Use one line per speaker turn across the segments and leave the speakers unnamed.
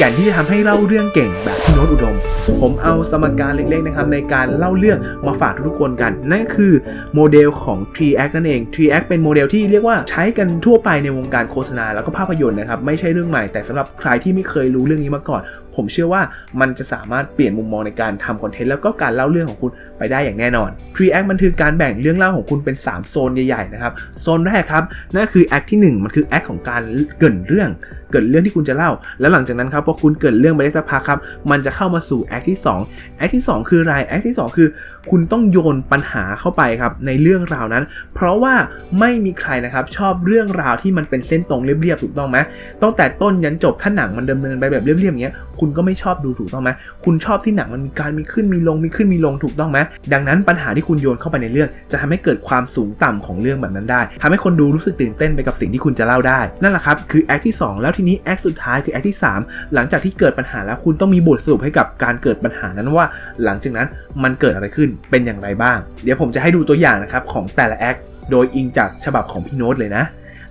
แก่นที่จะทำให้เล่าเรื่องเก่งแบบพี่โน้ตอุดม ผมเอาสมการเล็กๆนะครับในการเล่าเรื่องมาฝากทุกคนกัน นั่นคือโมเดลของ 3act นั่นเอง 3act เป็นโมเดลที่เรียกว่าใช้กันทั่วไปในวงการโฆษณาแล้วก็ภาพยนตร์นะครับไม่ใช่เรื่องใหม่แต่สำหรับใครที่ไม่เคยรู้เรื่องนี้มาก่อน ผมเชื่อว่ามันจะสามารถเปลี่ยนมุมมองในการทำคอนเทนต์แล้วก็การเล่าเรื่องของคุณไปได้อย่างแน่นอน 3act มันคือการแบ่งเรื่องเล่าของคุณเป็น 3 โซนใหญ่ๆนะครับ โซนแรกครับนั่นคือแอคที่ 1 มันคือแอคของการเกินเรื่องเกิดเรื่องที่คุณจะเล่า แล้วหลังจากนั้นครับพอคุณเกิดเรื่องไปได้สักพักครับ มันจะเข้ามาสู่แอคที่2แอคที่ 2 คืออะไรแอคที่ 2 คือ คุณต้องโยนปัญหาเข้าไปครับในเรื่องราวนั้น เพราะว่าไม่มีใครนะครับชอบเรื่องราวที่มันเป็นเส้นตรงเรียบๆถูกต้องไหมตั้งแต่ต้นยันจบถ้าหนังมันดำเนินไปแบบเรียบๆอย่างเงี้ยคุณณก็ไม่ชอบดูถูกต้องไหมคุณชอบที่หนังมันมีการมีขึ้นมีลงมีขึ้นมีลงถูกต้องไหมดังนั้นปัญหาที่คุณโยนเข้าไปในเรื่อง จะทำให้เกิดความสูงต่ำของเรื่องแบบนั้นได้ทำให้คนดูรู้สึกตื่นเต้นไปกับสิ่งที่คุณจะเล่าได้ นั่นแหละครับคือแอคที่ 2 แล้วทีนี้แอคสุดท้ายคือแอคที่ 3 หลังจากที่เกิดปัญหาแล้วคุณต้องมีบทสรุปให้กับการเกิดปัญหานั้นว่า หลังจากนั้นมันเกิดอะไรขึ้นเป็นอย่างไรบ้าง เดี๋ยวผมจะให้ดูตัวอย่างนะครับของแต่ละแอคโดยอิงจากฉบับของพี่โน้ตเลยนะ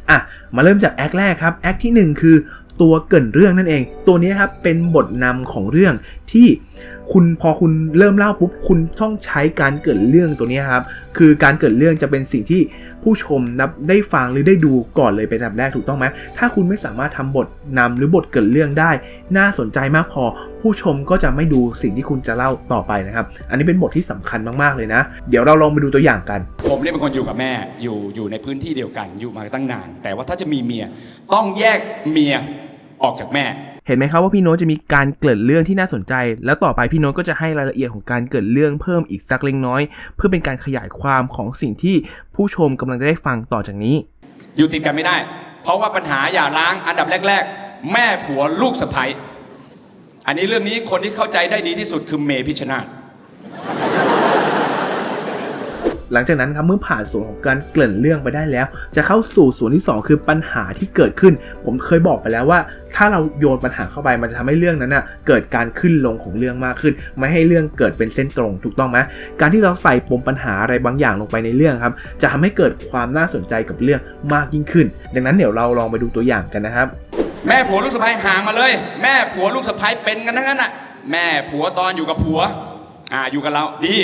อะมาเริ่มจากแอคแรกครับแอคที่ 1 คือ ตัวเกินเรื่องนั่นเอง ตัวนี้ครับเป็นบทนำของเรื่องที่คุณพอคุณเริ่มเล่าปุ๊บคุณต้องใช้การเกิดเรื่องตัวนี้ครับคือการเกิดเรื่องจะเป็นสิ่งที่ผู้ชมนับได้ฟังหรือได้ดูก่อนเลยเป็นอันดับแรกถูกต้องไหมถ้าคุณไม่สามารถทำบทนำหรือบทเกิดเรื่องได้ น่าสนใจมากพอผู้ชมก็จะไม่ดูสิ่งที่คุณจะเล่าต่อไปนะครับ อันนี้เป็นบทที่สำคัญมาก ๆ เลยนะ เดี๋ยวเราลองไปดูตัวอย่างกัน
ผมเนี่ยเป็นคนอยู่กับแม่อยู่อยู่ในพื้นที่เดียวกันอยู่มาตั้งนาน แต่ว่าถ้าจะมีเมียต้องแยกเมียออกจากแม่
เห็นไหมครับว่าพี่โน้ตจะมีการเกริดเรื่องที่น่าสนใจ แล้วต่อไปพี่โน้ตก็จะให้รายละเอียดของการเกริดเรื่องเพิ่มอีกสักเล็กน้อย เพื่อเป็นการขยายความของสิ่งที่ผู้ชมกำลังจะได้ฟังต่อจากนี้
อยู่ติดกันไม่ได้ เพราะว่าปัญหาอย่าร้างอันดับแรก ๆ แม่ผัวลูกสะใภ้ อันนี้เรื่องนี้คนที่เข้าใจได้ดีที่สุดคือเมพิชชนาธิ์
หลังจากนั้นครับเมื่อผ่านส่วนของการเกริ่นเรื่องไปได้แล้ว จะเข้าสู่ส่วนที่ 2 คือปัญหาที่เกิดขึ้น ผมเคยบอกไปแล้วว่า ถ้าเราโยนปัญหาเข้าไปมันจะทำให้เรื่องนั้นน่ะเกิดการขึ้นลงของเรื่องมากขึ้น ไม่ให้เรื่องเกิดเป็นเส้นตรงถูกต้องไหมการที่เราใส่ปมปัญหาอะไรบางอย่างลงไปในเรื่องครับ จะทำให้เกิดความน่าสนใจกับเรื่องมากยิ่งขึ้น ดังนั้นเดี๋ยวเราลองไปดูตัวอย่างกันนะครับ
แม่ผัวลูกสะใภ้ห่างมาเลย แม่ผัวลูกสะใภ้เป็นกันทั้งนั้นอะ แม่ผัวตอนอยู่กับผัว อ่าอยู่กับเราดี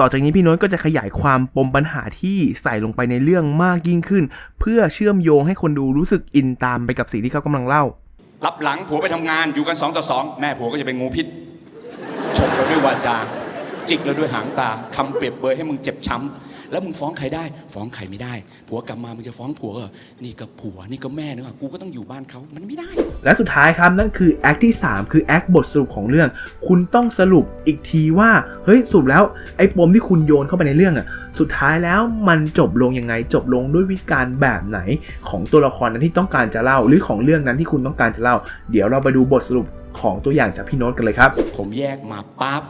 ต่อจากนี้พี่โน้ตก็จะขยายความปมปัญหาที่ใส่ลงไปในเรื่องมากยิ่งขึ้น เพื่อเชื่อมโยงให้คนดูรู้สึกอินตามไปกับสิ่งที่เขากำลังเล่า
รับหลังผัวไปทำงานอยู่กันสองต่อสองแม่ผัวก็จะเป็นงูพิษชกเราด้วยวาจา จิกเราด้วยหางตาคำเปรียบเบยให้มึงเจ็บช้ำแล้วมึงฟ้องใครได้ ฟ้องใครไม่ได้ ผัวกลับมามึงจะฟ้องผัวเหรอนี่ก็ผัวนี่ก็แม่เนอะกูก็ต้องอยู่บ้านเขามันไม่ได้
และสุดท้ายครับนั่นคือแอคที่ 3 คือแอคบทสรุปของเรื่อง คุณต้องสรุปอีกทีว่าเฮ้ยสรุปแล้วไอ้ปมที่คุณโยนเข้าไปในเรื่องอะสุดท้ายแล้วมันจบลงยังไงจบลงด้วยวิธีการแบบไหนของตัวละครนั้นที่ต้องการจะเล่า หรือของเรื่องนั้นที่คุณต้องการจะเล่า เดี๋ยวเราไปดูบทสรุปของตัวอย่างจากพี่โน้ตกันเลยครับ
ผมแยกมาปั๊บ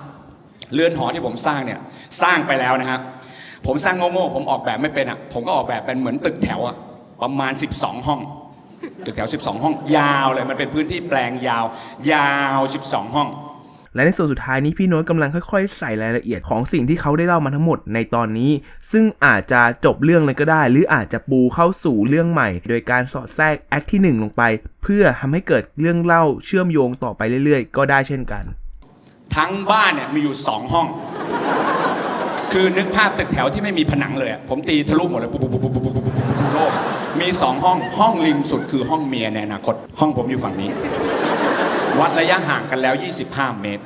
เรือนหอที่ผมสร้างเนี่ยสร้างไปแล้วนะครับ ผมสร้างโง่ๆผมออกแบบไม่เป็นอะผมก็ออกแบบเป็นเหมือนตึกแถวอะประมาณ 12 ห้อง ตึกแถว 12 ห้อง ยาวเลยมันเป็นพื้นที่แปลงยาว ยาว 12 ห้อง
และในส่วนสุดท้ายนี้พี่โน้ตกำลังค่อยๆ ใส่รายละเอียดของสิ่งที่เขาได้เล่ามาทั้งหมดในตอนนี้ ซึ่งอาจจะจบเรื่องเลยก็ได้ หรืออาจจะปูเข้าสู่เรื่องใหม่ โดยการสอดแทรกแอคที่ 1 ลงไป เพื่อทำให้เกิดเรื่องเล่าเชื่อมโยงต่อไปเรื่อยๆ ก็ได้เช่นกัน
ทั้งบ้านเนี่ยมีอยู่สองห้อง คือนึกภาพตึกแถวที่ไม่มีผนังเลยอะผมตีทะลุหมดเลยปุ๊บปุ๊บปุ๊บปุ๊บปุ๊บปุ๊บปุ๊บปุ๊บโลกมีสองห้องห้องริมสุดคือห้องเมียในอนาคต ห้องผมอยู่ฝั่งนี้ วัดระยะห่างกันแล้ว 25 เมตร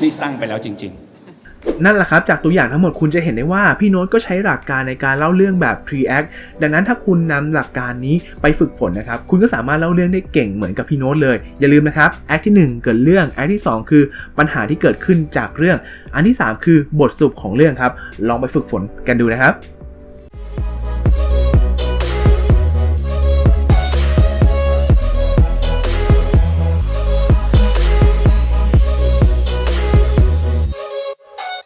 นี่สร้างไปแล้วจริง ๆ
นั่นแหละครับ จากตัวอย่างทั้งหมดคุณจะเห็นได้ว่าพี่โน้ตก็ใช้หลักการในการเล่าเรื่องแบบ pre act ดังนั้นถ้าคุณนำหลักการนี้ไปฝึกฝนนะครับ คุณก็สามารถเล่าเรื่องได้เก่งเหมือนกับพี่โน้ตเลย อย่าลืมนะครับ act ที่ 1 เกิดเรื่อง act ที่ 2 คือปัญหาที่เกิดขึ้นจากเรื่อง อันที่ 3 คือบทสรุปของเรื่องครับ ลองไปฝึกฝนกันดูนะครับ